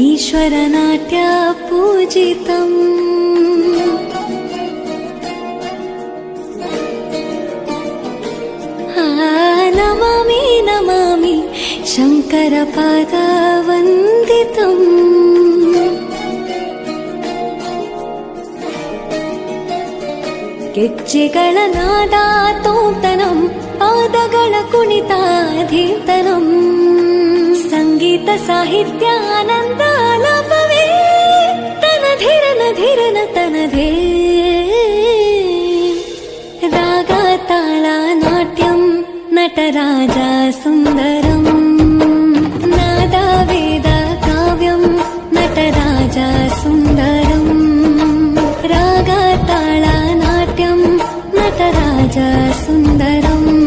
ईश्वरनाट्या पूजितम् नमामि नमामि शङ्करपादावन्दितम् ಗೆಜ್ಜೆಗಳ ನಾದಾತೋತನಂ ಪಾದಗಳ ಕುಣಿತಾಧೀತನಂ ಸಂಗೀತ ಸಾಹಿತ್ಯಾನಂದ नटराजा सुन्दरं नादाेदकाव्यं नटराजा सुन्दरं रागताळानाट्यं नटराजा सुन्दरम्।